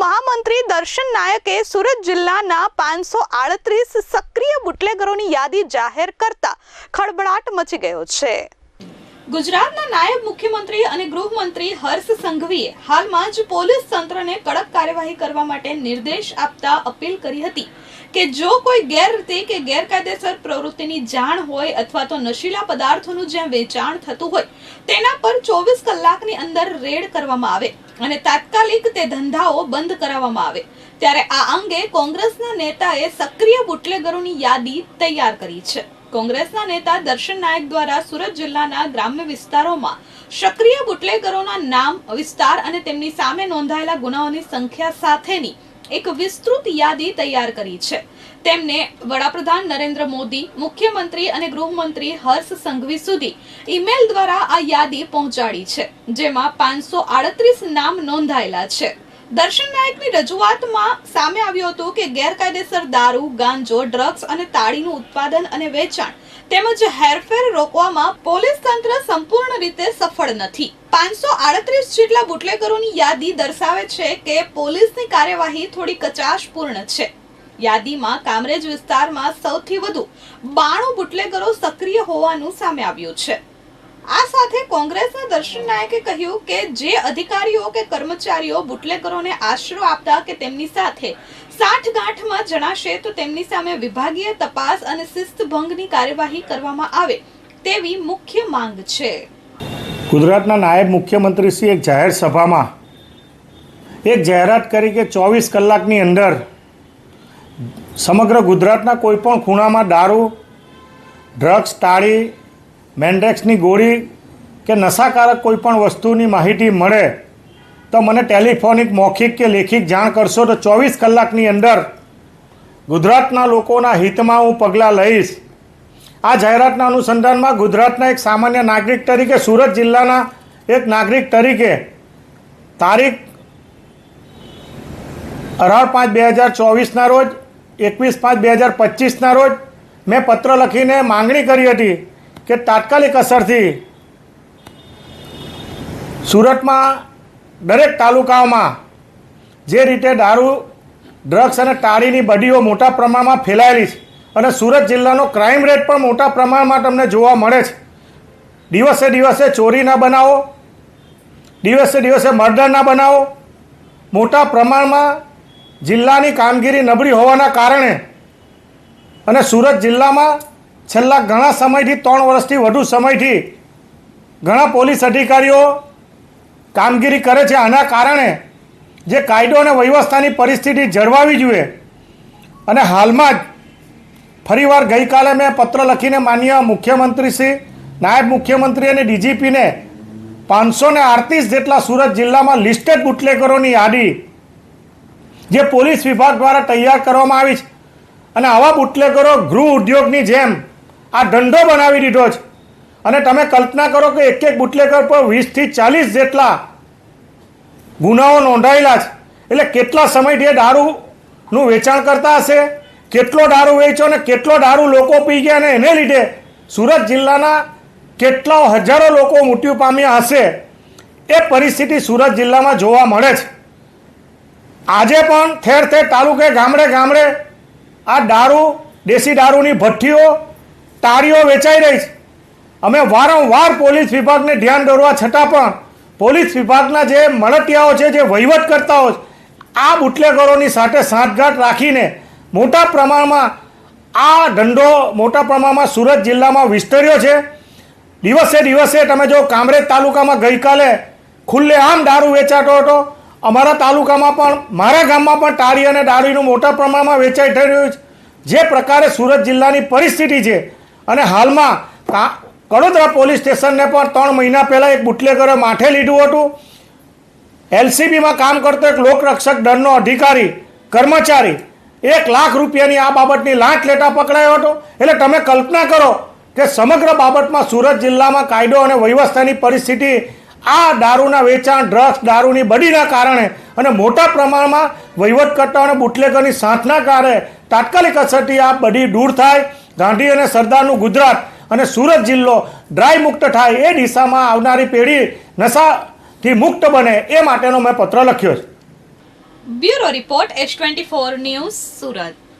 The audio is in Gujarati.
મહામંત્રી દર્શન નાયકે સુરત જિલ્લાના પાંચસો આડત્રીસ સક્રિય બુટલેગરોની યાદી જાહેર કરતા ખળબળાટ મચી ગયો છે. ગુજરાતના નાયબ મુખ્યમંત્રી અને ગૃહમંત્રી હર્ષ સંઘવીએ હાલમાં જ પોલીસ તંત્રને કડક કાર્યવાહી કરવા માટે નિર્દેશ આપતા અપીલ કરી હતી. કે જો કોઈ ગેરરીતિ કે ગેરકાયદેસર પ્રવૃત્તિની જાણ હોય અથવા તો નશીલા પદાર્થોનું જ્યાં વેચાણ થતું હોય, તેના પર ચોવીસ કલાકની અંદર રેડ કરવામાં આવે અને તાત્કાલિક તે ધંધાઓ બંધ કરાવવામાં આવે. ત્યારે આ અંગે કોંગ્રેસના નેતાએ સક્રિય બુટલેગરોની યાદી તૈયાર કરી છે. કોંગ્રેસના નેતા દર્શન નાયક દ્વારા સુરત જિલ્લાના ગ્રામ્ય વિસ્તારોમાં સક્રિય બુટલેગરોના નામ, વિસ્તાર અને તેમની સામે નોંધાયેલા ગુનાઓની સંખ્યા સાથેની એક વિસ્તૃત યાદી તૈયાર કરી છે. તેમને વડાપ્રધાન નરેન્દ્ર મોદી, મુખ્યમંત્રી અને ગૃહમંત્રી હર્ષ સંઘવી સુધી ઈમેલ દ્વારા આ યાદી પહોંચાડી છે, જેમાં પાંચસો આડત્રીસ નામ નોંધાયેલા છે. દર્શન નાયકની રજૂઆતમાં સામે આવ્યું હતું કે ગેરકાયદેસર દારૂ, ગાંજો, ડ્રગ્સ અને તાળીનું ઉત્પાદન અને વેચાણ તેમજ હેરફેર રોકવામાં પોલીસ તંત્ર સંપૂર્ણ રીતે સફળ નથી. પાંચસો આડત્રીસ જેટલા બુટલેગરોની યાદી દર્શાવે છે કે પોલીસની કાર્યવાહી થોડી કચાશપૂર્ણ છે. યાદીમાં કામરેજ વિસ્તારમાં સૌથી વધુ બાણું બુટલેગરો સક્રિય હોવાનું સામે આવ્યું છે. આ સાથે કોંગ્રેસના દર્શન નાયકે કહ્યું કે જે અધિકારીઓ કે કર્મચારીઓ બુટલેગરોને આશરો આપતા કે તેમની સાથે સાઠગાંઠમાં જણાશે તો તેમની સામે વિભાગીય તપાસ અને શિસ્તભંગની કાર્યવાહી કરવામાં આવે તેવી મુખ્ય માંગ છે. ગુજરાતના નાયબ મુખ્યમંત્રીશ્રી એક જાહેર સભામાં એક જાહેરાત કરી કે ચોવીસ કલાકની અંદર સમગ્ર ગુજરાતના કોઈપણ ખૂણામાં દારૂ, ડ્રગ્સ, તાળી, મેન્ડેક્સની ગોળી કે નશાકારક કોઈપણ વસ્તુની માહિતી મળે, તો મને ટેલિફોનિક, મૌખિક કે લેખિક જાણ કરશો તો ચોવીસ કલાકની અંદર ગુજરાતના લોકોના હિતમાં હું પગલાં લઈશ. આ જાહેરાતના અનુસંધાનમાં ગુજરાતના એક સામાન્ય નાગરિક તરીકે, સુરત જિલ્લાના એક નાગરિક તરીકે તારીખ અઢાર પાંચ બે હજાર ચોવીસના રોજ, એકવીસ પાંચ બે હજાર પચીસના રોજ મેં પત્ર લખીને માંગણી કરી હતી કે તાત્કાલિક અસરથી સુરતમાં દરેક તાલુકાઓમાં જે રીતે દારૂ ડ્રગ્સ અને તાળીની બડીઓ મોટા પ્રમાણમાં ફેલાયેલી છે અને સુરત જિલ્લાનો ક્રાઇમ રેટ પણ મોટા પ્રમાણમાં તમને જોવા મળે છે. દિવસે દિવસે ચોરીના બનાવો, દિવસે દિવસે મર્ડરના બનાવો, મોટા પ્રમાણમાં જિલ્લાની કામગીરી નબળી હોવાના કારણે અને સુરત જિલ્લામાં છેલ્લા ઘણા સમયથી, ત્રણ વર્ષથી, વધુ સમયથી ઘણા પોલીસ અધિકારીઓ કામગીરી કરે છે આના કારણે જે કાયદો અને વ્યવસ્થાની પરિસ્થિતિ જળવાવી જોઈએ. અને હાલમાં જ ફરીવાર ગઈકાલે મેં પત્ર લખીને માન્ય મુખ્યમંત્રીશ્રી નાયબ મુખ્યમંત્રી અને ડીજીપીને પાંચસો ને આડત્રીસ જેટલા સુરત જિલ્લામાં લિસ્ટેડ બુટલેકરોની યાદી જે પોલીસ વિભાગ દ્વારા તૈયાર કરવામાં આવી છે. અને આવા બુટલેકરો ગૃહ ઉદ્યોગની જેમ આ ધંધો બનાવી દીધો છે. અને તમે કલ્પના કરો કે એક એક બુટલેકર પર વીસથી ચાલીસ જેટલા ગુનાઓ નોંધાયેલા છે. એટલે કેટલા સમયથી દારૂનું વેચાણ કરતા હશે, કેટલો દારૂ વેચ્યો અને કેટલો દારૂ લોકો પી ગયા અને એને લીધે સુરત જિલ્લાના કેટલા હજારો લોકો મૃત્યુ પામ્યા હશે, એ પરિસ્થિતિ સુરત જિલ્લામાં જોવા મળે છે. આજે પણ ઠેર ઠેર તાલુકે ગામડે ગામડે આ દારૂ, દેશી દારૂની ભઠ્ઠીઓ, તાળીઓ વેચાઈ રહી છે. અમે વારંવાર પોલીસ વિભાગને ધ્યાન દોરવા છતાં પણ પોલીસ વિભાગના જે મળતિયાઓ છે, જે વહીવટકર્તાઓ આ બુટલેગરોની સાથે સાંઠગાંઠ રાખીને મોટા પ્રમાણમાં આ ધંધો મોટા પ્રમાણમાં સુરત જિલ્લામાં વિસ્તર્યો છે. દિવસે દિવસે તમે જો કામરેજ તાલુકામાં ગઈકાલે ખુલ્લેઆમ દારૂ વેચાતો હતો. અમારા તાલુકામાં પણ, મારા ગામમાં પણ તાળી અને દારૂનું મોટા પ્રમાણમાં વેચાઈ થઈ રહ્યું છે. જે પ્રકારે સુરત જિલ્લાની પરિસ્થિતિ છે અને હાલમાં કા કડોદરા પોલીસ સ્ટેશનને પણ ત્રણ મહિના પહેલાં એક બુટલેગરે માથે લીધું હતું. એલસીબીમાં કામ કરતો એક લોકરક્ષક દળનો અધિકારી, કર્મચારી, એક લાખ રૂપિયાની આ બાબતની લાંચ લેતા પકડાયો હતો. એટલે તમે કલ્પના કરો કે સમગ્ર બાબતમાં સુરત જિલ્લામાં કાયદો અને વ્યવસ્થાની પરિસ્થિતિ આ દારૂના વેચાણ, ડ્રગ્સ, દારૂની બડીના કારણે અને મોટા પ્રમાણમાં વહીવટકર્તાઓ અને બુટલેગરની સાંથના કારણે તાત્કાલિક અસરથી આ બધી દૂર થાય. ગાંધી અને સરદારનું ગુજરાત અને સુરત જિલ્લો ડ્રાય મુક્ત થાય એ દિશામાં આવનારી પેઢી નશાથી મુક્ત બને એ માટેનો મેં પત્ર લખ્યો છે. Bureau report H twenty four news Surat.